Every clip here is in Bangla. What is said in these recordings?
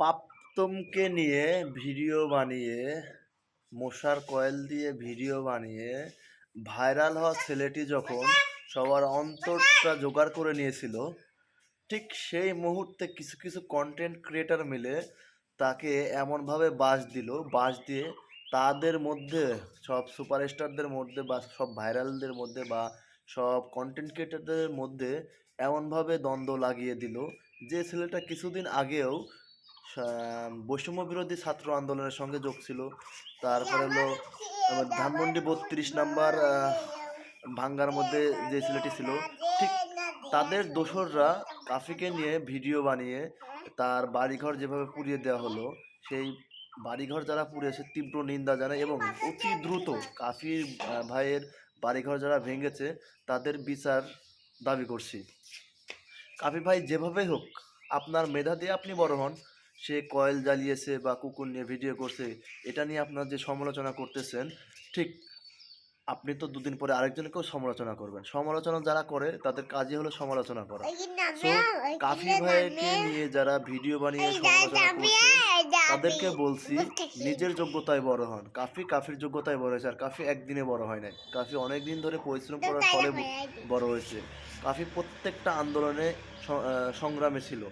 পাপ্তমকে নিয়ে ভিডিও বানিয়ে, মশার কয়েল দিয়ে ভিডিও বানিয়ে ভাইরাল হওয়া ছেলেটি যখন সবার অন্তরটা জোগাড় করে নিয়েছিল, ঠিক সেই মুহূর্তে কিছু কিছু কন্টেন্ট ক্রিয়েটার মিলে তাকে এমনভাবে বাস দিল, বাস দিয়ে তাদের মধ্যে, সব সুপারস্টারদের মধ্যে বা সব ভাইরালদের মধ্যে বা সব কন্টেন্ট ক্রিয়েটারদের মধ্যে এমনভাবে দ্বন্দ্ব লাগিয়ে দিল যে ছেলেটা কিছুদিন আগেও বৈষম্য বিরোধী ছাত্র আন্দোলনের সঙ্গে যোগ ছিল। তারপরে হলো ধানমন্ডি বত্রিশ নাম্বার ভাঙ্গার মধ্যে যে ছেলেটি ছিল, ঠিক তাদের দোসররা কাফিকে নিয়ে ভিডিও বানিয়ে তার বাড়িঘর যেভাবে পুড়িয়ে দেওয়া হলো, সেই বাড়িঘর যারা পুড়িয়েছে তীব্র নিন্দা জানায় এবং অতি দ্রুত কাফির ভাইয়ের বাড়িঘর যারা ভেঙেছে, তাদের বিচার দাবি করছি। কাফি ভাই, যেভাবেই হোক, আপনার মেধা দিয়ে আপনি বড় হন সে কয়েল জ্বালিয়েছে বা কুকুর নিয়ে ভিডিও করছে এটা নিয়ে আপনার যে সমালোচনা করতেছেন ঠিক আপনি তো দুদিন পরে আরেকজনকেও সমালোচনা করবেন। সমালোচনা যারা করে তাদের কাজই হলো সমালোচনা করা। সো কাফি ভাইকে নিয়ে যারা ভিডিও বানিয়ে সমালোচনা করছে তাদেরকে বলছি নিজের যোগ্যতায় বড় হন। কাফি কাফির যোগ্যতায় বড় হয়েছে আর কাফি একদিনে বড় হয় নাই। কাফি অনেক দিন ধরে পরিশ্রম করার ফলে বড় হয়েছে। কাফি প্রত্যেকটা আন্দোলনে সংগ্রামে ছিল।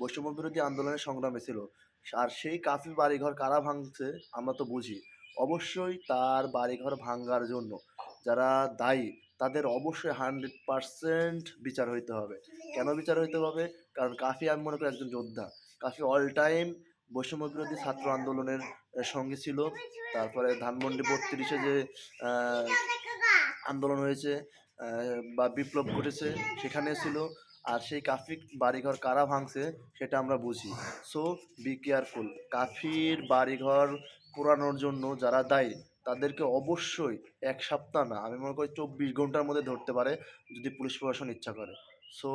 বৈষম্য বিরোধী আন্দোলনের সংগ্রামে ছিল। আর সেই কাফি বাড়িঘর কারা ভাঙছে, আমরা তো বুঝি। অবশ্যই তার বাড়িঘর ভাঙ্গার জন্য যারা দায়ী, তাদের অবশ্যই হান্ড্রেড পার্সেন্ট বিচার হইতে হবে। কেন বিচার হইতে হবে? কারণ কাফি আমি মনে করি একজন যোদ্ধা। কাফি অল টাইম বৈষম্য বিরোধী ছাত্র আন্দোলনের সঙ্গে ছিল। তারপরে ধানমন্ডি বত্রিশে যে আন্দোলন হয়েছে বা বিপ্লব ঘটেছে, সেখানে ছিল। আর সেই কাফি বাড়িঘর কারা ভাঙছে, সেটা আমরা বুঝি। সো বি কেয়ারফুল কাফির বাড়িঘর পোড়ানোর জন্য যারা দায়ী, তাদেরকে অবশ্যই এক সপ্তাহ না, আমি মনে করি চব্বিশ ঘণ্টার মধ্যে ধরতে পারে যদি পুলিশ প্রশাসন ইচ্ছা করে। সো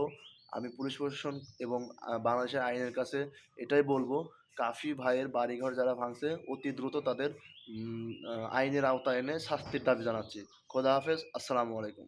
আমি পুলিশ প্রশাসন এবং বাংলাদেশের আইনের কাছে এটাই বলব, কাফি ভাইয়ের বাড়িঘর যারা ভাঙছে, অতি দ্রুত তাদের আইনের আওতায় এনে শাস্তির দাবি জানাচ্ছি। খোদা হাফেজ, আসসালামু আলাইকুম।